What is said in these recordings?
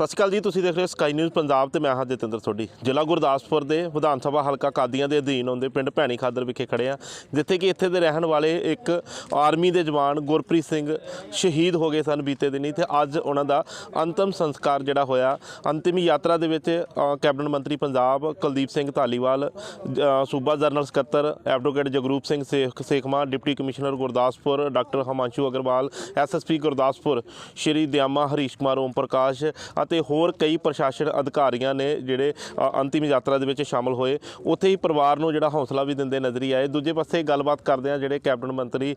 ਸਤਿ ਸ਼੍ਰੀ ਅਕਾਲ ਜੀ ਤੁਸੀਂ ਦੇਖ ਰਹੇ ਹੋ ਸਕਾਈ ਨਿਊਜ਼ ਪੰਜਾਬ ਤੇ ਮੈਂ ਹਾਂ ਜਤਿੰਦਰ ਸੋਢੀ। ਜ਼ਿਲ੍ਹਾ ਗੁਰਦਾਸਪੁਰ ਦੇ ਵਿਧਾਨ ਸਭਾ ਹਲਕਾ ਕਾਦੀਆਂ ਦੇ ਅਧੀਨ ਆਉਂਦੇ ਪਿੰਡ ਭੈਣੀ ਖਾਦਰ ਵਿਖੇ ਖੜੇ ਆ ਜਿੱਥੇ ਕਿ ਇੱਥੇ ਦੇ ਰਹਿਣ ਵਾਲੇ ਇੱਕ ਆਰਮੀ ਦੇ ਜਵਾਨ ਗੁਰਪ੍ਰੀਤ ਸਿੰਘ ਸ਼ਹੀਦ ਹੋ ਗਏ ਸਨ ਬੀਤੇ ਦਿਨੀ ਤੇ ਅੱਜ ਉਹਨਾਂ ਦਾ ਅੰਤਮ ਸੰਸਕਾਰ ਜਿਹੜਾ ਹੋਇਆ ਅੰਤਿਮ ਯਾਤਰਾ ਦੇ ਵਿੱਚ ਕੈਬਨਿਟ ਮੰਤਰੀ ਪੰਜਾਬ ਕੁਲਦੀਪ ਸਿੰਘ ਧਾਲੀਵਾਲ ਅ, ਸੂਬਾ ਜਨਰਲ ਸਕੱਤਰ ਐਡਵੋਕੇਟ ਜਗਰੂਪ ਸਿੰਘ ਸੇਖ Sekhma deputy commissioner Gurdaspur doctor Himanshu Agarwal SSP Gurdaspur Shri Dayama Harish Kumar Om Prakash ਅਤੇ ਹੋਰ ਕਈ ਪ੍ਰਸ਼ਾਸਨ ਅਧਿਕਾਰੀਆਂ ਨੇ ਜਿਹੜੇ ਅੰਤਿਮ ਯਾਤਰਾ ਦੇ ਵਿੱਚ ਸ਼ਾਮਲ ਹੋਏ। ਉੱਥੇ ਹੀ ਪਰਿਵਾਰ ਨੂੰ ਜਿਹੜਾ ਹੌਸਲਾ ਵੀ ਦਿੰਦੇ ਨਜ਼ਰੀ ਆਏ। ਦੂਜੇ ਪਾਸੇ ਗੱਲਬਾਤ ਕਰਦੇ ਆ ਜਿਹੜੇ ਕੈਬਨਿਟ ਮੰਤਰੀ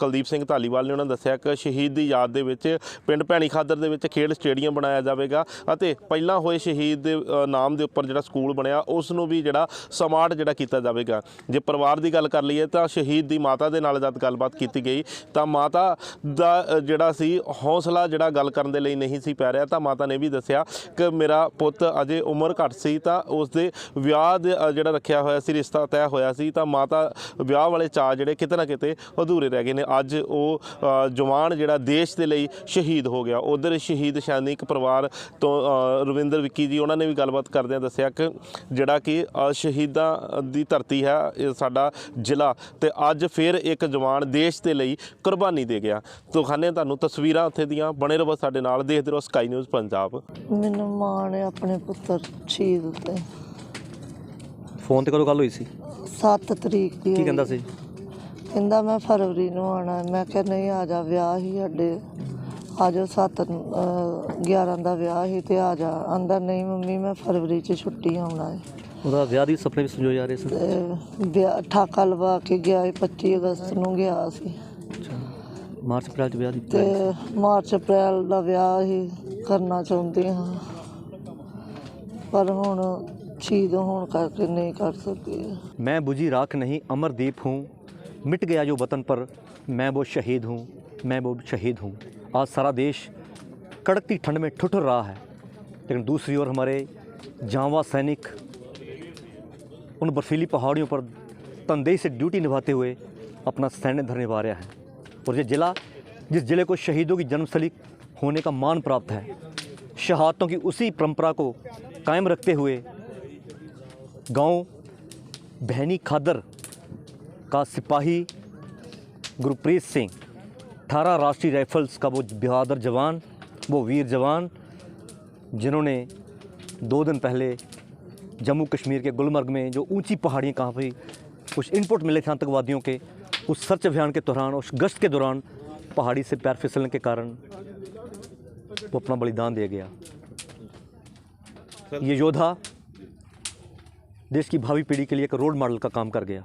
ਕੁਲਦੀਪ ਸਿੰਘ ਧਾਲੀਵਾਲ ਨੇ ਉਹਨਾਂ ਦੱਸਿਆ ਕਿ ਸ਼ਹੀਦ ਦੀ ਯਾਦ ਦੇ ਵਿੱਚ ਪਿੰਡ ਭੈਣੀ ਖਾਦਰ ਦੇ ਵਿੱਚ ਖੇਡ ਸਟੇਡੀਅਮ ਬਣਾਇਆ ਜਾਵੇਗਾ ਅਤੇ ਪਹਿਲਾਂ ਹੋਏ ਸ਼ਹੀਦ ਦੇ ਨਾਮ ਦੇ ਉੱਪਰ ਜਿਹੜਾ ਸਕੂਲ ਬਣਿਆ, ਉਸ ਨੂੰ ਵੀ ਜਿਹੜਾ ਸਮਾਰਟ ਜਿਹੜਾ ਕੀਤਾ ਜਾਵੇਗਾ। ਜੇ ਪਰਿਵਾਰ ਦੀ ਗੱਲ ਕਰ ਲਈਏ ਤਾਂ ਸ਼ਹੀਦ ਦੀ ਮਾਤਾ ਦੇ ਨਾਲ ਜਦ ਗੱਲਬਾਤ ਕੀਤੀ ਗਈ, ਤਾਂ ਮਾਤਾ ਦਾ ਜਿਹੜਾ ਸੀ, ਹੌਸਲਾ ਜਿਹੜਾ ਗੱਲ ਕਰਨ ਦੇ ਲਈ ਨਹੀਂ ਸੀ ਪੈ ਰਿਹਾ, ਤਾਂ ਮਾਤਾ ਨੇ ਵੀ ਦੱਸਿਆ ਕਿ ਮੇਰਾ ਪੁੱਤ ਅਜੇ ਉਮਰ ਘੱਟ ਸੀ ਤਾਂ ਉਸ ਦੇ ਵਿਆਹ ਦੇ ਜਿਹੜਾ ਰੱਖਿਆ ਹੋਇਆ ਸੀ, ਰਿਸ਼ਤਾ ਤੈਅ ਹੋਇਆ ਸੀ ਤਾਂ ਮਾਤਾ ਵਿਆਹ ਵਾਲੇ ਚਾਅ ਜਿਹੜੇ ਕਿਤੇ ਨਾ ਕਿਤੇ ਅਧੂਰੇ ਰਹਿ ਗਏ ਨੇ। ਅੱਜ ਉਹ ਜਵਾਨ ਜਿਹੜਾ ਦੇਸ਼ ਦੇ ਲਈ ਸ਼ਹੀਦ ਹੋ ਗਿਆ। ਉਧਰ ਸ਼ਹੀਦ ਸੈਨਿਕ ਪਰਿਵਾਰ ਤੋਂ ਰਵਿੰਦਰ ਵਿੱਕੀ ਜੀ, ਉਹਨਾਂ ਨੇ ਵੀ ਗੱਲਬਾਤ ਕਰਦਿਆਂ ਦੱਸਿਆ ਕਿ ਜਿਹੜਾ ਕਿ ਸ਼ਹੀਦਾਂ ਦੀ ਧਰਤੀ ਹੈ, ਇਹ ਸਾਡਾ ਜ਼ਿਲ੍ਹਾ ਤੇ ਅੱਜ ਫਿਰ ਇੱਕ ਜਵਾਨ ਦੇਸ਼ ਦੇ ਲਈ ਕੁਰਬਾਨੀ ਦੇ ਗਿਆ। ਦਿਖਾਉਂਦੇ ਹਾਂ ਤੁਹਾਨੂੰ ਤਸਵੀਰਾਂ ਉੱਥੇ ਦੀਆਂ ਬਣੇ ਰਹੋ ਸਾਡੇ ਨਾਲ। ਦੇਖਦੇ ਰਹੋ ਸਕਾਈ ਨਿਊਜ਼ ਪੰਜਾਬ। ਮੈਨੂੰ ਮਾਣ ਹੈ ਆਪਣੇ ਪੁੱਤਰ ਸ਼ਹੀਦ ਤੇ ਫੋਨ ਤੇ ਕਦੋਂ ਗੱਲ ਹੋਈ ਸੀ? 7 ਤਰੀਕ ਦੀ ਕੀ। ਕਹਿੰਦਾ ਸੀ? ਕਹਿੰਦਾ ਮੈਂ ਫਰਵਰੀ ਨੂੰ ਆਣਾ ਹੈ। ਮੈਂ ਕਿਹਾ ਨਹੀਂ ਆ ਜਾ ਵਿਆਹ ਹੀ ਸਾਡੇ। ਆ ਜਾ 7 11 ਦਾ ਵਿਆਹ ਹੀ ਤੇ ਆ ਜਾ। ਆਂਦਾ ਨਹੀਂ ਮੰਮੀ ਮੈਂ ਫਰਵਰੀ ਚ ਛੁੱਟੀ ਆਉਣਾ ਹੈ। ਉਹਦਾ ਵਿਆਹ ਦੀ ਸੁਪਨੇ ਵੀ ਸੰਜੋਏ ਜਾ ਰਹੇ ਸੀ। ਤੇ ਵਿਆਹ ਠਾਕਾ ਲਵਾ ਕੇ ਗਿਆ ਸੀ 25 ਅਗਸਤ ਨੂੰ ਗਿਆ ਸੀ। ਮਾਰਚ ਅਪ੍ਰੈਲ ਚ ਵਿਆਹ ਦੀ ਤੇ ਮਾਰਚ ਅਪ੍ਰੈਲ ਦਾ ਵਿਆਹ ਹੀ ਕਰਨਾ ਚਾਹੁੰਦੇ ਹਾਂ ਪਰ ਹੁਣ ਸ਼ਹੀਦ ਹੋਣ ਕਰਕੇ ਨਹੀਂ ਕਰ ਸਕੇ मैं बुझी राख नहीं अमरदीप हूँ मिट गया जो वतन पर मैं वो शहीद हूँ मैं वो शहीद हूँ आज सारा देश कड़कती ठंड में ठुठुर रहा है लेकिन दूसरी ओर हमारे जांवा सैनिक उन बर्फीली पहाड़ियों पर तनदेही से ड्यूटी निभाते हुए अपना सैन्य धर निभा रहा है और ये ज़िला, जिस ज़िले को शहीदों की जन्मस्थली होने का मान प्राप्त है, शहादतों की उसी परंपरा को कायम रखते हुए गाँव बहनी खादर का सिपाही गुरप्रीत सिंह अठारह राष्ट्रीय राइफल्स का वो बहादुर जवान, वो वीर जवान, जिन्होंने दो दिन पहले जम्मू कश्मीर के गुलमर्ग में जो ऊँची पहाड़ियाँ कहाँ पर कुछ इनपुट मिले थे आतंकवादियों के उस सर्च अभियान के दौरान, उस गश्त के दौरान पहाड़ी से पैर फिसलने के कारण वो अपना बलिदान दे गया। ये योद्धा देश की भावी पीढ़ी के लिए एक रोल मॉडल का काम कर गया।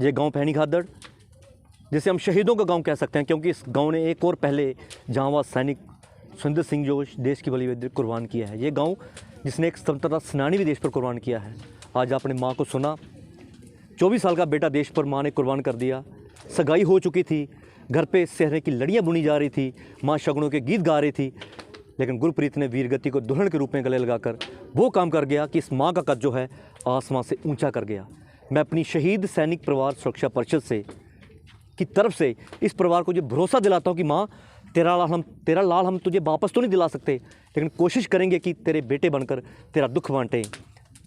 ये गाँव पहनी खादड़ जिसे हम शहीदों का गाँव कह सकते हैं, क्योंकि इस गाँव ने एक और पहले जांवा सैनिक सुंदर सिंह जोश देश की बलि कुर्बान किया है। ये गाँव जिसने एक स्वतंत्रता सेनानी भी देश पर कुर्बान किया है। आज आपने माँ को सुना चौबीस साल का बेटा देश पर माँ ने कुर्बान कर दिया। सगाई हो चुकी थी। घर पे सहरे की लड़ियाँ बुनी जा रही थी। माँ शगुनों के गीत गा रही थी। लेकिन गुरप्रीत ने वीरगति को दुल्हन के रूप में गले लगाकर वो काम कर गया कि इस माँ का कद जो है, आसमां से ऊँचा कर गया। मैं अपनी शहीद सैनिक परिवार सुरक्षा परिषद से, की तरफ़ से इस परिवार को ये भरोसा दिलाता हूँ कि माँ, तेरा लाल हम, तेरा लाल हम तुझे वापस तो नहीं दिला सकते। लेकिन कोशिश करेंगे कि तेरे बेटे बनकर तेरा दुख बांटें।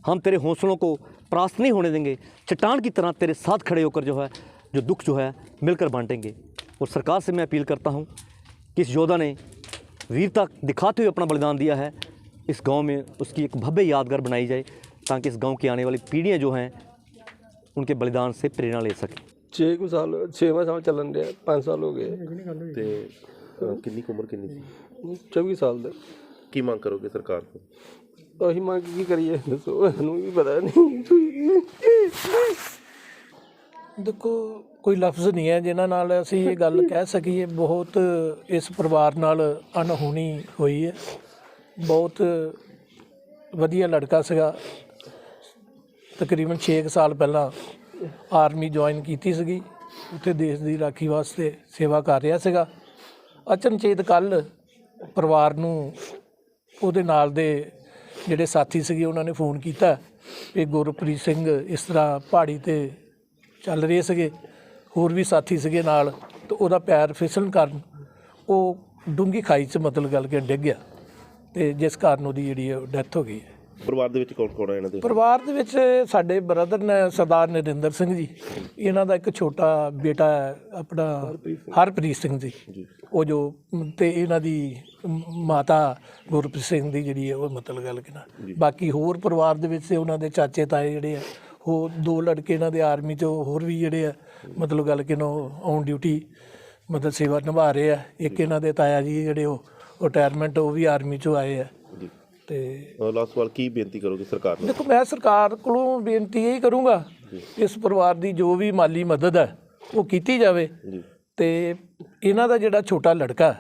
हम तेरे हौसलों को परास्त नहीं होने देंगे चट्टान की तरह तेरे साथ खड़े होकर जो है जो दुख जो है मिलकर बांटेंगे और सरकार से मैं अपील करता हूँ कि इस योद्धा ने वीरता दिखाते हुए अपना बलिदान दिया है इस गांव में उसकी एक भव्य यादगार बनाई जाए ताकि इस गांव की आने वाली पीढ़ियाँ जो हैं उनके बलिदान से प्रेरणा ले सकें ਛੇ ਕੁ ਸਾਲ ਛੇਵਾਂ ਸਾਲ ਚੱਲਣ ਡਿਆ 5 ਸਾਲ ਹੋ ਗਏ ਤੇ ਅ, ਕਿੰਨੀ ਕੁ ਉਮਰ ਕਿੰਨੀ ਸੀ 24 ਸਾਲ ਦਾ ਕੀ ਮੰਗ ਕਰੋਗੇ ਸਰਕਾਰ ਤੋਂ ਅਸੀਂ ਮੰਗ ਕੀ ਕਰੀਏ? ਦੱਸੋ, ਸਾਨੂੰ ਵੀ ਪਤਾ ਨਹੀਂ। ਦੇਖੋ, ਕੋਈ ਲਫ਼ਜ਼ ਨਹੀਂ ਹੈ ਜਿਨ੍ਹਾਂ ਨਾਲ ਅਸੀਂ ਇਹ ਗੱਲ ਕਹਿ ਸਕੀਏ। ਬਹੁਤ ਇਸ ਪਰਿਵਾਰ ਨਾਲ ਅਣਹੋਣੀ ਹੋਈ ਹੈ। ਬਹੁਤ ਵਧੀਆ ਲੜਕਾ ਸੀਗਾ। ਤਕਰੀਬਨ 6 ਸਾਲ ਪਹਿਲਾਂ ਆਰਮੀ ਜੁਆਇਨ ਕੀਤੀ ਸੀਗੀ। ਉੱਥੇ ਦੇਸ਼ ਦੀ ਰਾਖੀ ਵਾਸਤੇ ਸੇਵਾ ਕਰ ਰਿਹਾ ਸੀਗਾ। ਅਚਨਚੇਤ ਕੱਲ ਪਰਿਵਾਰ ਨੂੰ ਉਹਦੇ ਨਾਲ ਦੇ ਜਿਹੜੇ ਸਾਥੀ ਸੀਗੇ, ਉਹਨਾਂ ਨੇ ਫੋਨ ਕੀਤਾ। ਕਿ ਗੁਰਪ੍ਰੀਤ ਸਿੰਘ ਇਸ ਤਰ੍ਹਾਂ ਪਹਾੜੀ ਤੇ ਚੱਲ ਰਹੇ ਸੀਗੇ। ਹੋਰ ਵੀ ਸਾਥੀ ਸੀਗੇ ਨਾਲ ਤੇ ਉਹਦਾ ਪੈਰ ਫਿਸਲਣ ਕਾਰਨ ਉਹ ਡੂੰਗੀ ਖਾਈ 'ਚ ਮਤਲਬ ਗੱਲ ਕਿ ਡਿੱਗ ਗਿਆ ਤੇ ਜਿਸ ਕਾਰਨ ਉਹਦੀ ਜਿਹੜੀ ਡੈਥ ਹੋ ਗਈ ਹੈ। ਪਰਿਵਾਰ ਦੇ ਵਿੱਚ ਕੌਣ ਕੌਣ ਹੈ ਇਹਨਾਂ ਦੇ? ਪਰਿਵਾਰ ਦੇ ਵਿੱਚ ਸਾਡੇ ਬ੍ਰਦਰ ਨੇ ਸਰਦਾਰ ਨਰਿੰਦਰ ਸਿੰਘ ਜੀ। ਇਹਨਾਂ ਦਾ ਇੱਕ ਛੋਟਾ ਬੇਟਾ ਹੈ ਆਪਣਾ ਹਰਪ੍ਰੀਤ ਸਿੰਘ। ਜੀ। ਉਹ ਜੋ ਤੇ ਇਹਨਾਂ ਦੀ ਮਾਤਾ ਗੁਰਪ੍ਰੀਤ ਸਿੰਘ ਦੀ ਜਿਹੜੀ ਹੈ ਉਹ ਮਤਲਬ ਗੱਲ ਕਿ ਨਾ ਬਾਕੀ ਹੋਰ ਪਰਿਵਾਰ ਦੇ ਵਿੱਚ ਉਹਨਾਂ ਦੇ ਚਾਚੇ ਤਾਏ ਜਿਹੜੇ ਆ ਉਹ ਦੋ ਲੜਕੇ ਇਹਨਾਂ ਦੇ ਆਰਮੀ ਚ ਹੋਰ ਵੀ ਜਿਹੜੇ ਆ ਮਤਲਬ ਗੱਲ ਕਿ ਨਾ ਔਨ ਡਿਊਟੀ ਮਤਲਬ ਸੇਵਾ ਨਿਭਾ ਰਹੇ ਆ। ਇੱਕ ਇਹਨਾਂ ਦੇ ਤਾਇਆ ਜੀ ਜਿਹੜੇ ਉਹ ਰਿਟਾਇਰਮੈਂਟ ਉਹ ਵੀ ਆਰਮੀ ਚੋਂ ਆਏ ਆ। ਤੇ ਲਾਸਟ ਸਵਾਲ ਕੀ ਬੇਨਤੀ ਕਰੋਗੇ ਸਰਕਾਰ ਨੂੰ? ਦੇਖੋ ਮੈਂ ਸਰਕਾਰ ਕੋਲੋਂ ਬੇਨਤੀ ਇਹ ਕਰੂੰਗਾ ਇਸ ਪਰਿਵਾਰ ਦੀ ਜੋ ਵੀ ਮਾਲੀ ਮਦਦ ਹੈ ਉਹ ਕੀਤੀ ਜਾਵੇ। ਤੇ ਇਹਨਾਂ ਦਾ ਜਿਹੜਾ ਛੋਟਾ ਲੜਕਾ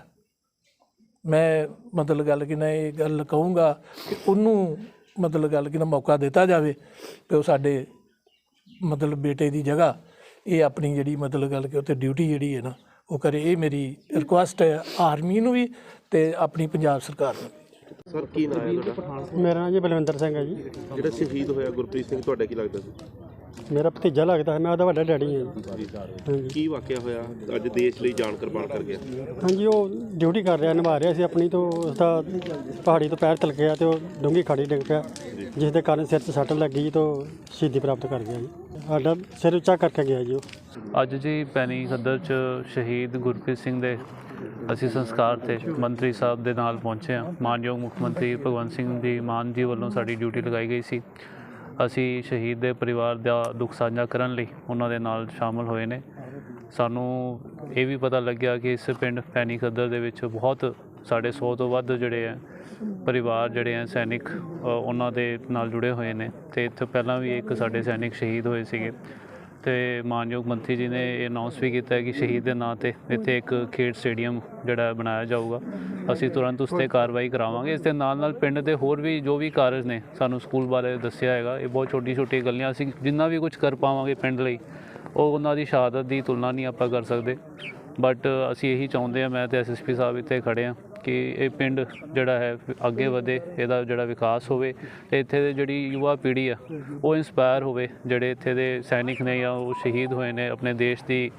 ਮੈਂ ਮਤਲਬ ਗੱਲ ਕਿ ਨਾ ਇਹ ਗੱਲ ਕਹੂੰਗਾ ਕਿ ਉਹਨੂੰ ਮਤਲਬ ਗੱਲ ਕਿ ਨਾ ਮੌਕਾ ਦਿੱਤਾ ਜਾਵੇ ਤੇ ਉਹ ਸਾਡੇ ਮਤਲਬ ਬੇਟੇ ਦੀ ਜਗ੍ਹਾ ਇਹ ਆਪਣੀ ਜਿਹੜੀ ਮਤਲਬ ਗੱਲ ਕਿ ਉੱਥੇ ਡਿਊਟੀ ਜਿਹੜੀ ਹੈ ਨਾ ਉਹ ਕਰੇ। ਇਹ ਮੇਰੀ ਰਿਕੁਐਸਟ ਹੈ ਆਰਮੀ ਨੂੰ ਵੀ ਤੇ ਆਪਣੀ ਪੰਜਾਬ ਸਰਕਾਰ ਨੂੰ। ਸਰ ਕੀ ਨਾਮ ਹੈ ਤੁਹਾਡਾ? ਮੇਰਾ ਨਾਮ ਜੀ ਬਲਵਿੰਦਰ ਸਿੰਘ ਹੈ ਜੀ। ਜਿਹੜਾ ਸ਼ਹੀਦ ਹੋਇਆ ਗੁਰਪ੍ਰੀਤ ਸਿੰਘ ਤੁਹਾਡਾ ਕੀ ਲੱਗਦਾ ਸੀ? ਮੇਰਾ ਭਤੀਜਾ ਲੱਗਦਾ ਹੈ ਮੈਂ ਉਹਦਾ ਵੱਡਾ ਡੈਡੀ ਹਾਂ ਜੀ। ਹਾਂਜੀ। ਕੀ ਵਾਕਿਆ ਹੋਇਆ? ਅੱਜ ਦੇਸ਼ ਲਈ ਜਾਨ ਕੁਰਬਾਨ ਕਰ ਗਿਆ। ਹਾਂਜੀ ਉਹ ਡਿਊਟੀ ਕਰ ਰਿਹਾ ਨਿਭਾ ਰਿਹਾ ਸੀ ਆਪਣੀ ਤੋਂ ਉਸਦਾ ਪਹਾੜੀ ਤੋਂ ਪੈਰ ਤਿਲਕ ਗਿਆ ਤੇ ਉਹ ਡੂੰਘੀ ਖਾੜੀ ਡਿੱਗ ਪਿਆ ਜਿਸ ਦੇ ਕਾਰਨ ਸਿਰ 'ਚ ਸੱਟ ਲੱਗੀ ਤੋਂ ਸ਼ਹੀਦੀ ਪ੍ਰਾਪਤ ਕਰ ਗਿਆ ਜੀ। ਸਾਡਾ ਸਿਰ ਉੱਚਾ ਕਰਕੇ ਗਿਆ ਜੀ ਉਹ। ਅੱਜ ਜੀ ਪੈਣੀ ਖੱਦਰ ਚ ਸ਼ਹੀਦ ਗੁਰਪ੍ਰੀਤ ਸਿੰਘ ਦੇ ਅਸੀਂ ਸੰਸਕਾਰ ਤੇ ਮੰਤਰੀ ਸਾਹਿਬ ਦੇ ਨਾਲ ਪਹੁੰਚੇ ਹਾਂ। ਮਾਨਯੋਗ ਮੁੱਖ ਮੰਤਰੀ ਭਗਵੰਤ ਸਿੰਘ ਜੀ ਮਾਨ ਜੀ ਵੱਲੋਂ ਸਾਡੀ ਡਿਊਟੀ ਲਗਾਈ ਗਈ ਸੀ। ਅਸੀਂ ਸ਼ਹੀਦ ਦੇ ਪਰਿਵਾਰ ਦਾ ਦੁੱਖ ਸਾਂਝਾ ਕਰਨ ਲਈ ਉਹਨਾਂ ਦੇ ਨਾਲ ਸ਼ਾਮਲ ਹੋਏ ਨੇ। ਸਾਨੂੰ ਇਹ ਵੀ ਪਤਾ ਲੱਗਿਆ ਕਿ ਇਸ ਪਿੰਡ ਪੈਣੀ ਖੱਦਰ ਦੇ ਵਿੱਚ ਬਹੁਤ ਸਾਡੇ 100 ਤੋਂ ਵੱਧ ਜਿਹੜੇ ਆ ਪਰਿਵਾਰ ਜਿਹੜੇ ਆ ਸੈਨਿਕ ਉਹਨਾਂ ਦੇ ਨਾਲ ਜੁੜੇ ਹੋਏ ਨੇ ਤੇ ਇੱਥੇ ਪਹਿਲਾਂ ਵੀ ਇੱਕ ਸਾਡੇ ਸੈਨਿਕ ਸ਼ਹੀਦ ਹੋਏ ਸੀਗੇ। ਤੇ ਮਾਨਯੋਗ ਮੰਤਰੀ ਜੀ ਨੇ ਇਹ ਅਨਾਉਂਸ ਵੀ ਕੀਤਾ ਹੈ ਕਿ ਸ਼ਹੀਦ ਦੇ ਨਾਂ ਤੇ ਇੱਥੇ ਇੱਕ ਖੇਡ ਸਟੇਡੀਅਮ ਜਿਹੜਾ ਬਣਾਇਆ ਜਾਊਗਾ। ਅਸੀਂ ਤੁਰੰਤ ਉਸ ਤੇ ਕਾਰਵਾਈ ਕਰਾਵਾਂਗੇ। ਇਸ ਦੇ ਨਾਲ ਨਾਲ ਪਿੰਡ ਦੇ ਹੋਰ ਵੀ ਜੋ ਵੀ ਕਾਰਜ ਨੇ, ਸਾਨੂੰ ਸਕੂਲ ਬਾਰੇ ਦੱਸਿਆ ਹੈਗਾ। ਇਹ ਬਹੁਤ ਛੋਟੀ ਛੋਟੀ ਗੱਲਾਂ ਅਸੀਂ ਜਿੰਨਾ ਵੀ ਕੁਝ ਕਰ ਪਾਵਾਂਗੇ ਪਿੰਡ ਲਈ, ਉਹ ਉਹਨਾਂ ਦੀ ਸ਼ਹਾਦਤ ਦੀ ਤੁਲਨਾ ਨਹੀਂ ਆਪਾਂ ਕਰ ਸਕਦੇ। ਬਟ ਅਸੀਂ ਇਹੀ ਚਾਹੁੰਦੇ ਆ ਮੈਂ ਤੇ ਐਸਐਸਪੀ ਸਾਹਿਬ ਇੱਥੇ ਖੜੇ ਆ ਕਿ ਇਹ ਪਿੰਡ ਜਿਹੜਾ ਹੈ ਅੱਗੇ ਵਧੇ, ਇਹਦਾ ਜਿਹੜਾ ਵਿਕਾਸ ਹੋਵੇ ਤੇ ਇੱਥੇ ਦੇ ਜਿਹੜੀ ਯੁਵਾ ਪੀੜ੍ਹੀ ਆ, ਉਹ ਇਨਸਪਾਇਰ ਹੋਵੇ, ਜਿਹੜੇ ਇੱਥੇ ਦੇ ਸੈਨਿਕ ਨੇ ਜਾਂ ਉਹ ਸ਼ਹੀਦ ਹੋਏ ਨੇ, ਆਪਣੇ ਦੇਸ਼ ਦੀ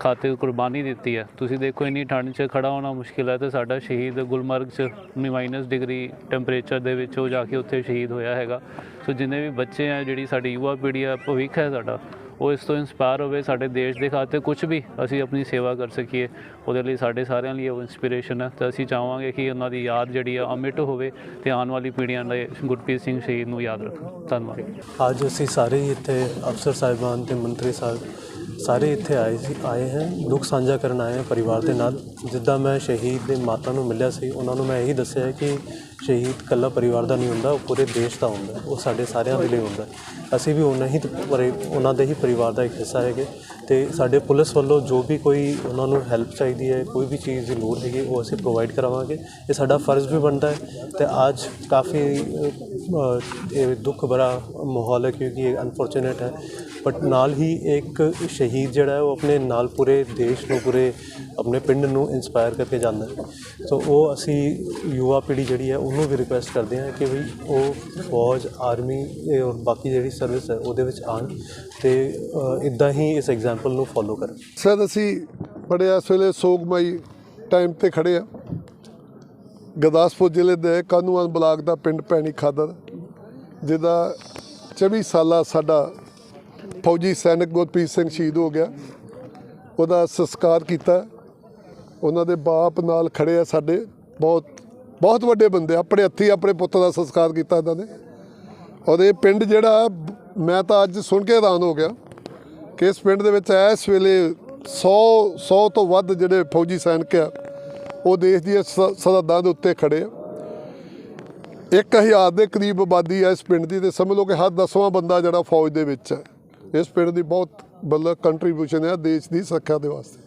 ਖਾਤੇ ਕੁਰਬਾਨੀ ਦਿੱਤੀ ਹੈ। ਤੁਸੀਂ ਦੇਖੋ, ਇੰਨੀ ਠੰਡ 'ਚ ਖੜਾ ਹੋਣਾ ਮੁਸ਼ਕਿਲ ਹੈ ਤੇ ਸਾਡਾ ਸ਼ਹੀਦ ਗੁਲਮਰਗ 'ਚ ਮਾਈਨਸ ਡਿਗਰੀ ਟੈਂਪਰੇਚਰ ਦੇ ਵਿੱਚ ਉਹ ਜਾ ਕੇ ਉੱਥੇ ਸ਼ਹੀਦ ਹੋਇਆ ਹੈਗਾ। ਸੋ ਜਿੰਨੇ ਵੀ ਬੱਚੇ ਆ, ਜਿਹੜੀ ਸਾਡੀ ਯੁਵਾ ਪੀੜ੍ਹੀ ਆ, ਭਵਿੱਖ ਹੈ ਸਾਡਾ, ਉਹ ਇਸ ਤੋਂ ਇਨਸਪਾਇਰ ਹੋਵੇ ਸਾਡੇ ਦੇਸ਼ ਦੇ ਖਾਤੇ। ਕੁਝ ਵੀ ਅਸੀਂ ਆਪਣੀ ਸੇਵਾ ਕਰ ਸਕੀਏ, ਉਹਦੇ ਲਈ ਸਾਡੇ ਸਾਰਿਆਂ ਲਈ ਉਹ ਇਨਸਪੀਰੇਸ਼ਨ ਹੈ। ਤਾਂ ਅਸੀਂ ਚਾਹਾਂਗੇ ਕਿ ਉਹਨਾਂ ਦੀ ਯਾਦ ਜਿਹੜੀ ਆ, ਅਮਿਟ ਹੋਵੇ ਤੇ ਆਉਣ ਵਾਲੀ ਪੀੜ੍ਹੀਆਂ ਲਈ ਗੁਰਪ੍ਰੀਤ ਸਿੰਘ ਸ਼ਹੀਦ ਨੂੰ ਯਾਦ ਰੱਖਣ। ਧੰਨਵਾਦ। ਅੱਜ ਅਸੀਂ ਸਾਰੇ ਇੱਥੇ ਅਫਸਰ ਸਾਹਿਬਾਨ ਤੇ ਮੰਤਰੀ ਸਾਹਿਬ ਸਾਰੇ ਇੱਥੇ ਆਏ ਸੀ, ਆਏ ਹੈ, ਦੁੱਖ ਸਾਂਝਾ ਕਰਨ ਆਏ ਹਾਂ ਪਰਿਵਾਰ ਦੇ ਨਾਲ। ਜਿੱਦਾਂ ਮੈਂ ਸ਼ਹੀਦ ਦੇ ਮਾਤਾ ਨੂੰ ਮਿਲਿਆ ਸੀ, ਉਹਨਾਂ ਨੂੰ ਮੈਂ ਇਹੀ ਦੱਸਿਆ ਕਿ ਸ਼ਹੀਦ ਇਕੱਲਾ ਪਰਿਵਾਰ ਦਾ ਨਹੀਂ ਹੁੰਦਾ, ਉਹ ਪੂਰੇ ਦੇਸ਼ ਦਾ ਹੁੰਦਾ, ਉਹ ਸਾਡੇ ਸਾਰਿਆਂ ਦੇ ਲਈ ਹੁੰਦਾ। ਅਸੀਂ ਵੀ ਉਹਨਾਂ ਹੀ ਪਰਿ- ਉਹਨਾਂ ਦੇ ਹੀ ਪਰਿਵਾਰ ਦਾ ਇੱਕ ਹਿੱਸਾ ਹੈਗੇ ਤੇ ਸਾਡੇ ਪੁਲਿਸ ਵੱਲੋਂ ਜੋ ਵੀ ਕੋਈ ਉਹਨਾਂ ਨੂੰ ਹੈਲਪ ਚਾਹੀਦੀ ਹੈ, ਕੋਈ ਵੀ ਚੀਜ਼ ਦੀ ਲੋੜ ਹੈਗੀ, ਉਹ ਅਸੀਂ ਪ੍ਰੋਵਾਈਡ ਕਰਾਵਾਂਗੇ। ਇਹ ਸਾਡਾ ਫਰਜ਼ ਵੀ ਬਣਦਾ ਹੈ ਤੇ ਅੱਜ ਕਾਫੀ ਇਹ ਦੁੱਖ ਭਰਾ ਮਾਹੌਲ ਹੈ ਕਿਉਂਕਿ ਇਹ ਅਨਫੋਰਚੂਨੇਟ ਹੈ। ਬਟ ਨਾਲ ਹੀ ਇੱਕ ਸ਼ਹੀਦ ਜਿਹੜਾ ਉਹ ਆਪਣੇ ਨਾਲ ਪੂਰੇ ਦੇਸ਼ ਨੂੰ, ਪੂਰੇ ਆਪਣੇ ਪਿੰਡ ਨੂੰ ਇਨਸਪਾਇਰ ਕਰਕੇ ਜਾਂਦਾ ਸੋ ਉਹ ਅਸੀਂ ਯੁਵਾ ਪੀੜ੍ਹੀ ਜਿਹੜੀ ਹੈ ਉਹਨੂੰ ਵੀ ਰਿਕੁਐਸਟ ਕਰਦੇ ਹਾਂ ਕਿ ਵੀ ਉਹ ਫੌਜ ਆਰਮੀ ਔਰ ਬਾਕੀ ਜਿਹੜੀ ਸਰਵਿਸ ਹੈ ਉਹਦੇ ਵਿੱਚ ਆਉਣ ਤੇ ਇਦਾਂ ਹੀ ਇਸ ਐਗਜ਼ਾਮਪਲ ਨੂੰ ਫੋਲੋ ਕਰਨ। ਸਰ, ਅਸੀਂ ਬੜੇ ਇਸ ਵੇਲੇ ਸੋਗਮਈ ਟਾਈਮ ਤੇ ਖੜੇ ਆ ਗੁਰਦਾਸਪੁਰ ਜ਼ਿਲ੍ਹੇ ਦੇ ਕਾਨੂੰਨ ਬਲਾਕ ਦਾ ਪਿੰਡ ਪੈਣੀ ਖਾਦਰ, ਜਿਹਦਾ 24 ਸਾਲਾ ਸਾਡਾ ਫੌਜੀ ਸੈਨਿਕ ਗੁਰਪ੍ਰੀਤ ਸਿੰਘ ਸ਼ਹੀਦ ਹੋ ਗਿਆ। ਉਹਦਾ ਸੰਸਕਾਰ ਕੀਤਾ। ਉਹਨਾਂ ਦੇ ਬਾਪ ਨਾਲ ਖੜੇ ਆ ਸਾਡੇ। ਬਹੁਤ ਬਹੁਤ ਵੱਡੇ ਬੰਦੇ ਆਪਣੇ ਹੱਥੀਂ ਆਪਣੇ ਪੁੱਤ ਦਾ ਸੰਸਕਾਰ ਕੀਤਾ ਇਹਨਾਂ ਨੇ। ਔਰ ਇਹ ਪਿੰਡ ਜਿਹੜਾ, ਮੈਂ ਤਾਂ ਅੱਜ ਸੁਣ ਕੇ ਹੈਰਾਨ ਹੋ ਗਿਆ ਕਿ ਇਸ ਪਿੰਡ ਦੇ ਵਿੱਚ ਇਸ ਵੇਲੇ 100 100 ਤੋਂ ਵੱਧ ਜਿਹੜੇ ਫੌਜੀ ਸੈਨਿਕ ਆ, ਉਹ ਦੇਸ਼ ਦੀ ਸਰਹੱਦਾਂ ਦੇ ਉੱਤੇ ਖੜੇ ਆ। 1000 ਦੇ ਕਰੀਬ ਆਬਾਦੀ ਆ ਇਸ ਪਿੰਡ ਦੀ ਤੇ ਸਮਝ ਲਓ ਕਿ ਹਰ ਦਸਵਾਂ ਬੰਦਾ ਜਿਹੜਾ ਫੌਜ ਦੇ ਵਿੱਚ ਹੈ ਇਸ ਪਿੰਡ ਦੀ ਬਹੁਤ ਮਤਲਬ ਕੰਟਰੀਬਿਊਸ਼ਨ ਹੈ ਦੇਸ਼ ਦੀ ਸੁਰੱਖਿਆ ਦੇ ਵਾਸਤੇ।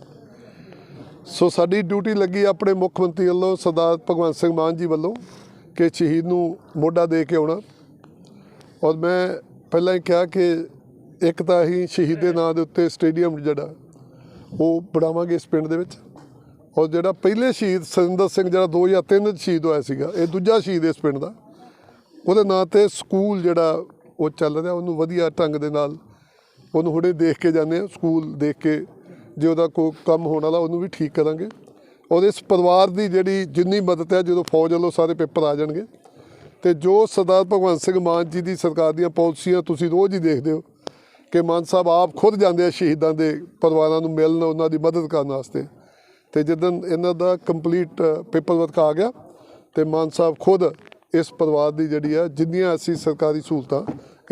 ਸੋ ਸਾਡੀ ਡਿਊਟੀ ਲੱਗੀ ਆਪਣੇ ਮੁੱਖ ਮੰਤਰੀ ਵੱਲੋਂ ਸਰਦਾਰ ਭਗਵੰਤ ਸਿੰਘ ਮਾਨ ਜੀ ਵੱਲੋਂ ਕਿ ਸ਼ਹੀਦ ਨੂੰ ਮੋਢਾ ਦੇ ਕੇ ਆਉਣਾ। ਔਰ ਮੈਂ ਪਹਿਲਾਂ ਹੀ ਕਿਹਾ ਕਿ ਇੱਕ ਤਾਂ ਅਸੀਂ ਸ਼ਹੀਦ ਦੇ ਨਾਂ ਦੇ ਉੱਤੇ ਸਟੇਡੀਅਮ ਜਿਹੜਾ, ਉਹ ਬਣਾਵਾਂਗੇ ਇਸ ਪਿੰਡ ਦੇ ਵਿੱਚ। ਔਰ ਜਿਹੜਾ ਪਹਿਲੇ ਸ਼ਹੀਦ ਸਰਿੰਦਰ ਸਿੰਘ, ਜਿਹੜਾ 2003 ਚ ਸ਼ਹੀਦ ਹੋਇਆ ਸੀਗਾ, ਇਹ ਦੂਜਾ ਸ਼ਹੀਦ ਇਸ ਪਿੰਡ ਦਾ। ਉਹਦੇ ਨਾਂ ਤੇ ਸਕੂਲ ਜਿਹੜਾ ਉਹ ਚੱਲ ਰਿਹਾ, ਉਹਨੂੰ ਵਧੀਆ ਢੰਗ ਦੇ ਨਾਲ ਉਹਨੂੰ ਹੁਣੇ ਦੇਖ ਕੇ ਜਾਂਦੇ ਆ ਸਕੂਲ ਦੇਖ ਕੇ, ਜੇ ਉਹਦਾ ਕੋਈ ਕੰਮ ਹੋਣ ਵਾਲਾ, ਉਹਨੂੰ ਵੀ ਠੀਕ ਕਰਾਂਗੇ। ਔਰ ਇਸ ਪਰਿਵਾਰ ਦੀ ਜਿਹੜੀ ਜਿੰਨੀ ਮਦਦ ਹੈ, ਜਦੋਂ ਫੌਜ ਵੱਲੋਂ ਸਾਰੇ ਪੇਪਰ ਆ ਜਾਣਗੇ, ਤੇ ਜੋ ਸਰਦਾਰ ਭਗਵੰਤ ਸਿੰਘ ਮਾਨ ਜੀ ਦੀ ਸਰਕਾਰ ਦੀਆਂ ਪਾਲਿਸੀਆਂ ਤੁਸੀਂ ਰੋਜ਼ ਹੀ ਦੇਖਦੇ ਹੋ, ਕਿ ਮਾਨ ਸਾਹਿਬ ਆਪ ਖੁਦ ਜਾਂਦੇ ਆ ਸ਼ਹੀਦਾਂ ਦੇ ਪਰਿਵਾਰਾਂ ਨੂੰ ਮਿਲਣ, ਉਹਨਾਂ ਦੀ ਮਦਦ ਕਰਨ ਵਾਸਤੇ। ਤੇ ਜਦੋਂ ਇਹਨਾਂ ਦਾ ਕੰਪਲੀਟ ਪੇਪਰ ਵਰਕ ਆ ਗਿਆ, ਤੇ ਮਾਨ ਸਾਹਿਬ ਖੁਦ ਇਸ ਪਰਿਵਾਰ ਦੀ ਜਿਹੜੀ ਆ, ਜਿੰਨੀਆਂ ਅਸੀਂ ਸਰਕਾਰੀ ਸਹੂਲਤਾਂ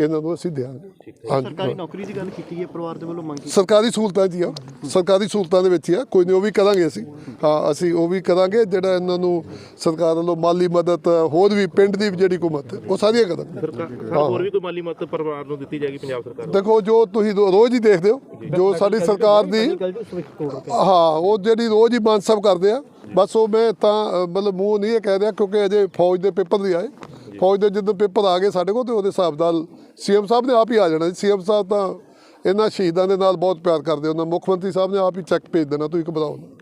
ਇਹਨਾਂ ਨੂੰ ਅਸੀਂ ਦਿਆਂਗੇ। ਹਾਂਜੀ ਨੌਕਰੀ ਦੀ ਗੱਲ ਕੀਤੀ ਹੈ ਪਰਿਵਾਰ ਦੇ ਵੱਲੋਂ ਮੰਗ ਕੀਤੀ। ਸਰਕਾਰੀ ਸਹੂਲਤਾਂ ਜੀ ਆ ਸਰਕਾਰੀ ਸਹੂਲਤਾਂ ਦੇ ਵਿੱਚ ਹੀ ਆ ਕੋਈ ਨਹੀਂ ਉਹ ਵੀ ਕਰਾਂਗੇ ਅਸੀਂ। ਹਾਂ ਅਸੀਂ ਉਹ ਵੀ ਕਰਾਂਗੇ ਜਿਹੜਾ ਇਹਨਾਂ ਨੂੰ ਸਰਕਾਰ ਵੱਲੋਂ ਮਾਲੀ ਮਦਦ ਹੋਰ ਵੀ ਪਿੰਡ ਦੀ ਵੀ ਜਿਹੜੀ ਹੁਕੂਮਤ ਉਹ ਸਾਰੀਆਂ ਕਰਾਂਗੇ। ਸਰਕਾਰ ਹੋਰ ਵੀ ਕੋਈ ਮਾਲੀ ਮਦਦ ਪਰਿਵਾਰ ਨੂੰ ਦਿੱਤੀ ਜਾਏਗੀ ਪੰਜਾਬ ਸਰਕਾਰ ਦੇਖੋ ਜੋ ਤੁਸੀਂ ਰੋਜ਼ ਹੀ ਦੇਖਦੇ ਹੋ ਜੋ ਸਾਡੀ ਸਰਕਾਰ ਦੀ ਹਾਂ ਉਹ ਜਿਹੜੀ ਰੋਜ਼ ਹੀ ਸਾਹਿਬ ਕਰਦੇ ਆ ਬਸ ਉਹ ਮੈਂ ਤਾਂ ਮਤਲਬ ਮੂੰਹ ਨਹੀਂ ਇਹ ਕਹਿ ਰਿਹਾ ਕਿਉਂਕਿ ਅਜੇ ਫੌਜ ਦੇ ਪੇਪਰ ਨਹੀਂ ਆਏ। ਫੌਜ ਦੇ ਜਦੋਂ ਪੇਪਰ ਆ ਗਏ ਸਾਡੇ ਕੋਲ ਤੇ ਉਹਦੇ ਹਿਸਾਬ ਨਾਲ ਸੀਐਮ ਸਾਹਿਬ ਨੇ ਆਪ ਹੀ ਆ ਜਾਣਾ ਜੀ ਸੀਐਮ ਸਾਹਿਬ ਤਾਂ ਇਹਨਾਂ ਸ਼ਹੀਦਾਂ ਦੇ ਨਾਲ ਬਹੁਤ ਪਿਆਰ ਕਰਦੇ ਉਹਨਾਂ ਮੁੱਖ ਮੰਤਰੀ ਸਾਹਿਬ ਨੇ ਆਪ ਹੀ ਚੈੱਕ ਭੇਜ ਦੇਣਾ, ਤੁਸੀਂ ਘਬਰਾਓ ਨਾ।